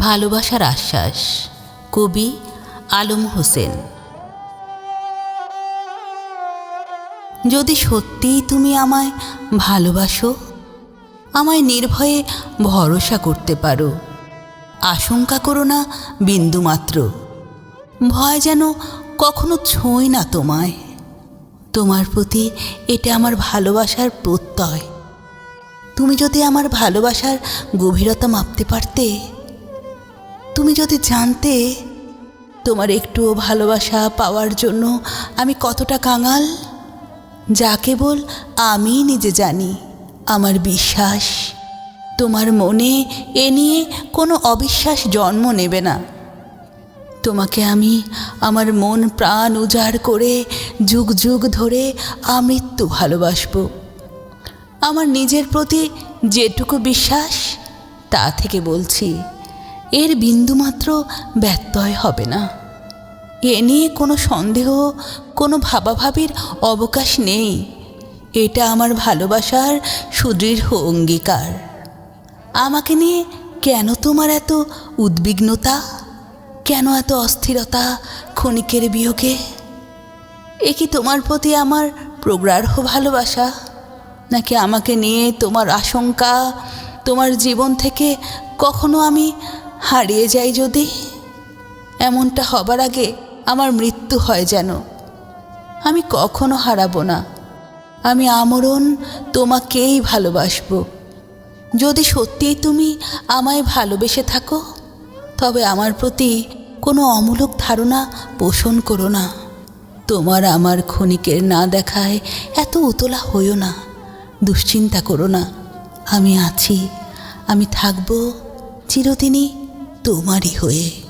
ভালোবাসার আশ্বাস, কবি আলম হোসেন। যদি সত্যিই তুমি আমায় ভালোবাসো, আমায় নির্ভয়ে ভরসা করতে পারো। আশঙ্কা করো না বিন্দুমাত্র ভয় যেন কখনো ছোঁয় না তোমায়। তোমার প্রতি এটা আমার ভালোবাসার প্রত্যয়। তুমি যদি আমার ভালোবাসার গভীরতা মাপতে পারতে তুমি যদি জানতে তোমার একটুও ভালোবাসা পাওয়ার জন্য আমি কতটা কাঙাল, যা কেবল আমি নিজে জানি। আমার বিশ্বাস, তোমার মনে এ নিয়ে কোনো অবিশ্বাস জন্ম নেবে না। তোমাকে আমি আমার মন প্রাণ উজাড় করে যুগ যুগ ধরে আমৃত্যু ভালোবাসবো। আমার নিজের প্রতি যেটুকু বিশ্বাস, তা থেকে বলছি। এর বিন্দুমাত্র ব্যত্যয় হবে না। এ নিয়ে কোনো সন্দেহ, কোনো ভাবাভাবির অবকাশ নেই। এটা আমার ভালোবাসার সুদৃঢ় অঙ্গীকার। আমাকে নিয়ে কেন তোমার এত উদ্বিগ্নতা? কেন এত অস্থিরতা ক্ষণিকের বিয়োগে? এ কি তোমার প্রতি আমার প্রগাঢ় ভালোবাসা? নাকি আমাকে নিয়ে তোমার আশঙ্কা, তোমার জীবন থেকে কখনো আমি হারিয়ে যাই যদি, এমনটা হবার আগে আমার মৃত্যু হয় যেন। আমি কখনো হারাবো না। আমি আমরণ তোমাকেই ভালোবাসবো। যদি সত্যিই তুমি আমায় ভালোবেসে থাকো, তবে আমার প্রতি কোনো অমূলক ধারণা পোষণ করো না। তোমার আমার ক্ষণিকের না দেখায় এত উতলা হইও না। দুশ্চিন্তা করো না। আমি আছি, আমি থাকব চিরদিনই তোমারই হয়ে